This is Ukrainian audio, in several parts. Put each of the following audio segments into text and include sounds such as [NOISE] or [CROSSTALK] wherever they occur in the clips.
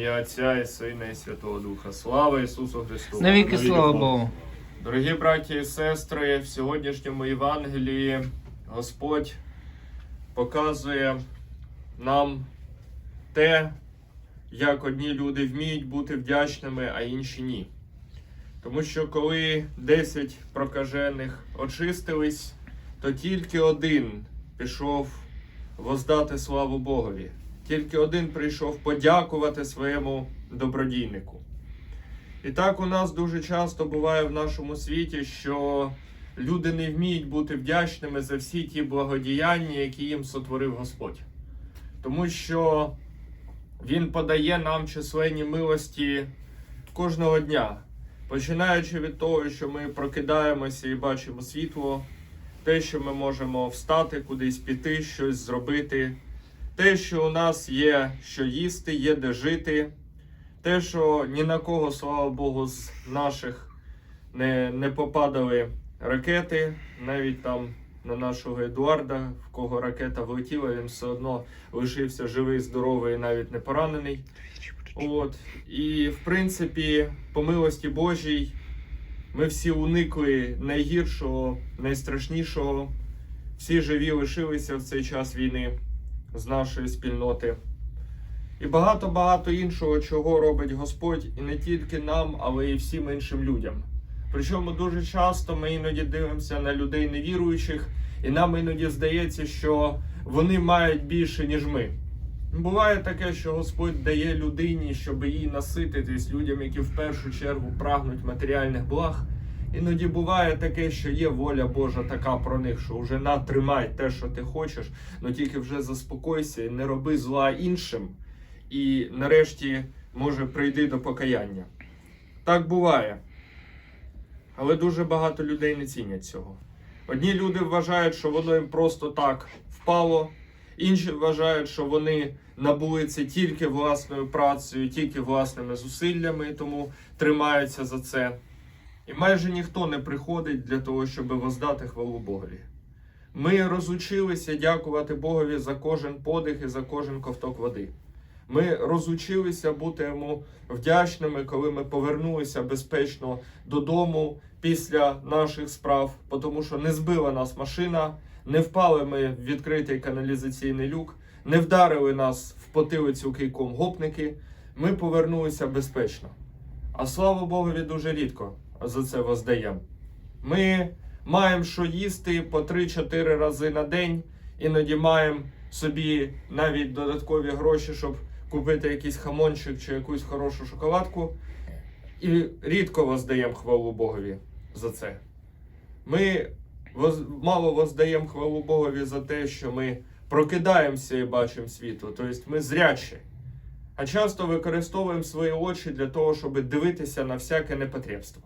ім'я Отця і Сина і Святого Духа. Слава Ісусу Христу! Навіки слава. Богу. Дорогі браті і сестри, в сьогоднішньому Євангелії Господь показує нам те, як одні люди вміють бути вдячними, а інші ні. Тому що коли 10 прокажених очистились, то тільки один пішов воздати славу Богові. Тільки один прийшов подякувати своєму добродійнику. І так у нас дуже часто буває в нашому світі, що люди не вміють бути вдячними за всі ті благодіяння, які їм сотворив Господь. Тому що Він подає нам численні милості кожного дня, починаючи від того, що ми прокидаємося і бачимо світло, те, що ми можемо встати, кудись піти, щось зробити, те, що у нас є що їсти, є де жити. Те, що ні на кого, слава Богу, з наших не, не попадали ракети, навіть там на нашого Едуарда, в кого ракета влетіла, він все одно лишився живий, здоровий і навіть не поранений. От. І в принципі, по милості Божій, ми всі уникли найгіршого, найстрашнішого. Всі живі лишилися в цей час війни з нашої спільноти. І багато-багато іншого, чого робить Господь, і не тільки нам, але й всім іншим людям. Причому дуже часто ми іноді дивимося на людей невіруючих, і нам іноді здається, що вони мають більше, ніж ми. Буває таке, що Господь дає людині, щоб її насититись людям, які в першу чергу прагнуть матеріальних благ. Іноді буває таке, що є воля Божа така про них, що вже на тримай те, що ти хочеш, але тільки вже заспокойся і не роби зла іншим і нарешті може прийти до покаяння. Так буває. Але дуже багато людей не цінять цього. Одні люди вважають, що воно їм просто так впало, інші вважають, що вони набули це тільки власною працею, тільки власними зусиллями, тому тримаються за це. І майже ніхто не приходить для того, щоб воздати хвалу Богові. Ми розучилися дякувати Богові за кожен подих і за кожен ковток води. Ми розучилися бути йому вдячними, коли ми повернулися безпечно додому після наших справ, тому що не збила нас машина, не впали ми в відкритий каналізаційний люк, не вдарили нас в потилицю кийком гопники. Ми повернулися безпечно. А слава Богові дуже рідко за це воздаємо. Ми маємо що їсти по 3-4 рази на день, іноді маємо собі навіть додаткові гроші, щоб купити якийсь хамончик чи якусь хорошу шоколадку. І рідко воздаємо хвалу Богові за це. Ми воз- мало воздаємо хвалу Богові за те, що ми прокидаємося і бачимо світло, тобто ми зрячі. А часто використовуємо свої очі для того, щоб дивитися на всяке непотребство.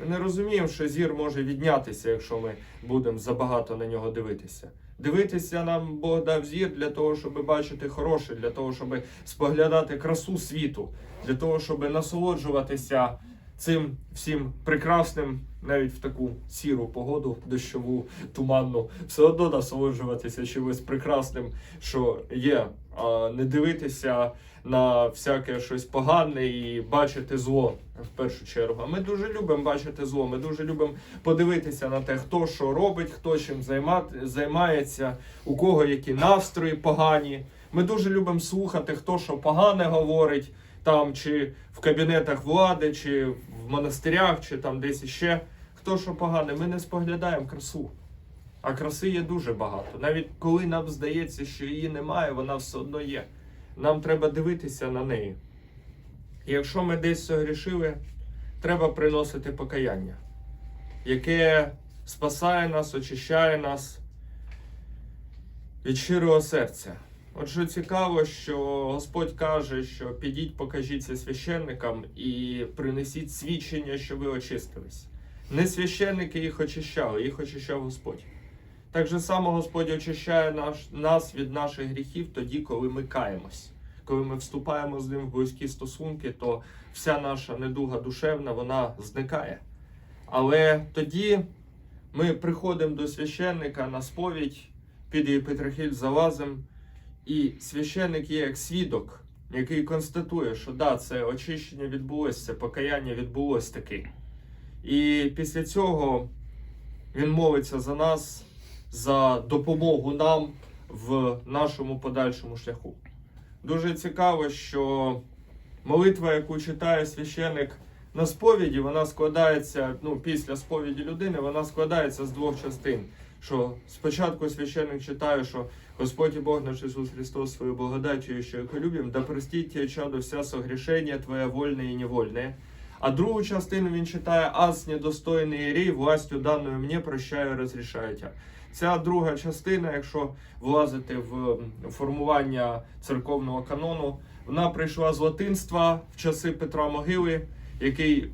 Ми не розуміємо, що зір може віднятися, якщо ми будемо забагато на нього дивитися. Дивитися нам Бог дав зір для того, щоб бачити хороше, для того, щоб споглядати красу світу, для того, щоб насолоджуватися цим всім прекрасним, навіть в таку сіру погоду, дощову, туманну, все одно насолоджуватися чимось прекрасним, що є, а не дивитися на всяке щось погане і бачити зло в першу чергу. Ми дуже любимо бачити зло. Ми дуже любимо подивитися на те, хто що робить, хто чим займати, займається, у кого які настрої погані. Ми дуже любимо слухати, хто що погане говорить, там чи в кабінетах влади, чи в монастирях, чи там десь іще. Хто що погане, ми не споглядаємо красу. А краси є дуже багато. Навіть коли нам здається, що її немає, вона все одно є. Нам треба дивитися на неї. Якщо ми десь согрішили, треба приносити покаяння, яке спасає нас, очищає нас від щирого серця. От що цікаво, що Господь каже, що підіть, покажіться священникам і принесіть свідчення, що ви очистились. Не священники їх очищали, їх очищав Господь. Так же само Господь очищає нас від наших гріхів тоді, коли ми каємось. Коли ми вступаємо з ним в близькі стосунки, то вся наша недуга душевна вона зникає. Але тоді ми приходимо до священника на сповідь, під Єпитрахіль залазимо, і священник є як свідок який констатує, що да, це очищення відбулося, покаяння відбулось таки. І після цього він молиться за нас, за допомогу нам в нашому подальшому шляху. Дуже цікаво, що молитва, яку читає священик на сповіді, вона складається, ну, після сповіді людини, вона складається з двох частин. Що спочатку священник читає, що Господь і Бог наш Ісус Христос, свою благодатью і человеколюбием, да простіть тебе, чадо, вся согрішення твоє вольне і невольне. А другу частину він читає «Аз недостойний єрей, властю даною мені прощаю, розрішаю тя». Ця друга частина, якщо влазити в формування церковного канону, вона прийшла з латинства в часи Петра Могили, який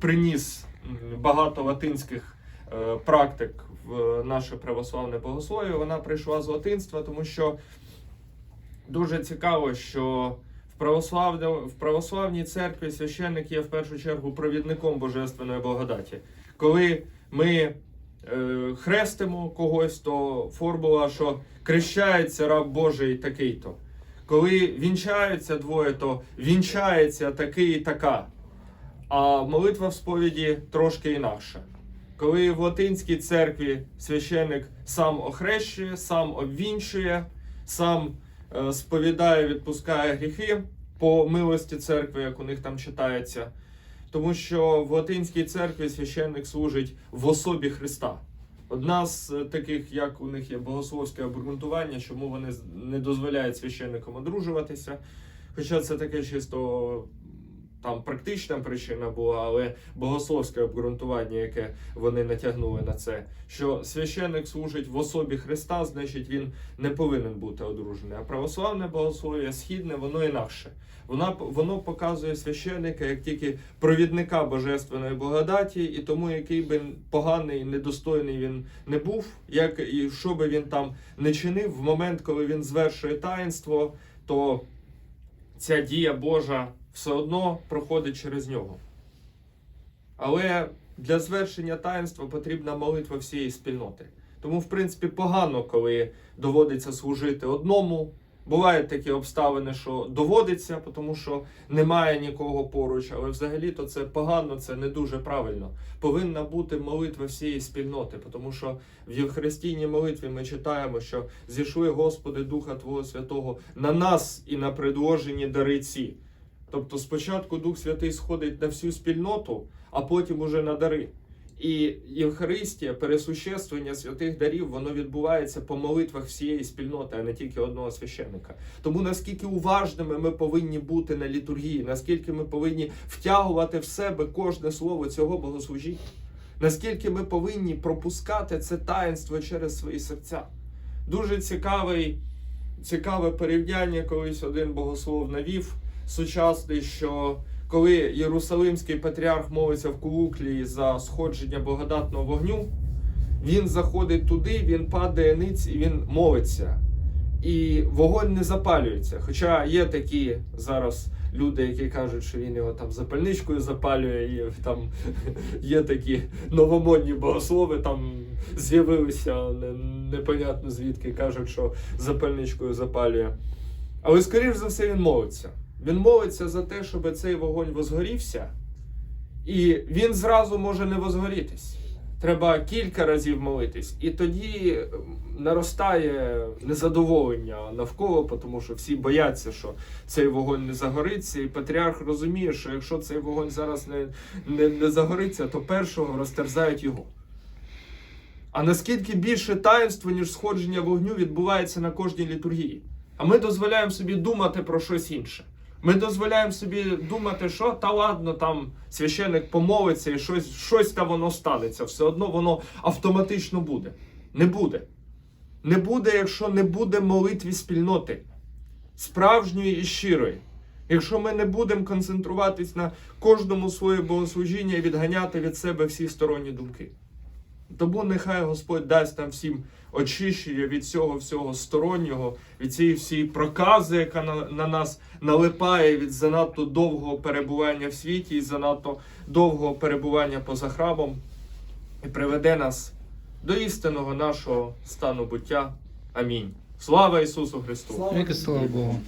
приніс багато латинських е, практик в наше православне богослов'я. Вона прийшла з латинства, тому що дуже цікаво, що в, православній церкві священник є в першу чергу провідником божественної благодаті. Коли ми е, хрестимо когось, то формула, що крещається раб Божий такий-то. Коли вінчаються двоє, то вінчається такий і така. А молитва в сповіді трошки інакша. Коли в латинській церкві священик сам охрещує, сам обвінчує, сам сповідає, відпускає гріхи по милості церкви, як у них там читається. Тому що в латинській церкві священник служить в особі Христа. Одна з е, таких, як у них є богословське обґрунтування, чому вони не дозволяють священникам одружуватися. Хоча це таке чисто там практична причина була, але богословське обґрунтування, яке вони натягнули на це, що священник служить в особі Христа, значить він не повинен бути одружений. А православне богослов'я східне, воно інакше. Вона, воно показує священника як тільки провідника божественної благодаті, і тому який би поганий, недостойний він не був, як і що би він там не чинив, в момент, коли він звершує таїнство, то ця дія Божа все одно проходить через нього. Але для звершення таїнства потрібна молитва всієї спільноти. Тому, в принципі, погано, коли доводиться служити одному. Бувають такі обставини, що доводиться, тому що немає нікого поруч, але взагалі-то це погано, це не дуже правильно. Повинна бути молитва всієї спільноти, тому що в Євхаристійній молитві ми читаємо, що зійшли Господи Духа Твого Святого на нас і на предложені дари ці. Тобто спочатку Дух Святий сходить на всю спільноту, а потім уже на дари. І Євхаристія, пересуществлення святих дарів, воно відбувається по молитвах всієї спільноти, а не тільки одного священника. Тому наскільки уважними ми повинні бути на літургії, наскільки ми повинні втягувати в себе кожне слово цього богослужіння, наскільки ми повинні пропускати це таїнство через свої серця. Дуже цікавий, цікаве порівняння колись один богослов навів сучасний, що коли Єрусалимський патріарх молиться в Кулуклі за сходження благодатного вогню, він заходить туди, він падає ниць і він молиться. І вогонь не запалюється. Хоча є такі зараз люди, які кажуть, що він його там запальничкою запалює, і там [LAUGHS] є такі новомодні богослови, там з'явилися непонятно звідки кажуть, що запальничкою запалює. Але скоріш за все він молиться. Він молиться за те, щоб цей вогонь возгорівся, і він зразу може не возгорітись. Треба кілька разів молитись, і тоді наростає незадоволення навколо, тому що всі бояться, що цей вогонь не загориться. І патріарх розуміє, що якщо цей вогонь зараз не, не, не загориться, то першого розтерзають його. А наскільки більше таїнство, ніж сходження вогню, відбувається на кожній літургії. А ми дозволяємо собі думати про щось інше. Ми дозволяємо собі думати, що та ладно, там священик помолиться і щось, щось там воно станеться. Все одно воно автоматично буде. Не буде. Не буде, якщо не буде молитві спільноти, справжньої і щирої. Якщо ми не будемо концентруватись на кожному своє богослужіння і відганяти від себе всі сторонні думки. Тому нехай Господь дасть нам всім очищення від цього всього стороннього, від цієї всієї прокази, яка на, на нас налипає від занадто довгого перебування в світі і занадто довгого перебування поза храмом, і приведе нас до істинного нашого стану буття. Амінь. Слава Ісусу Христу! Слава Богу.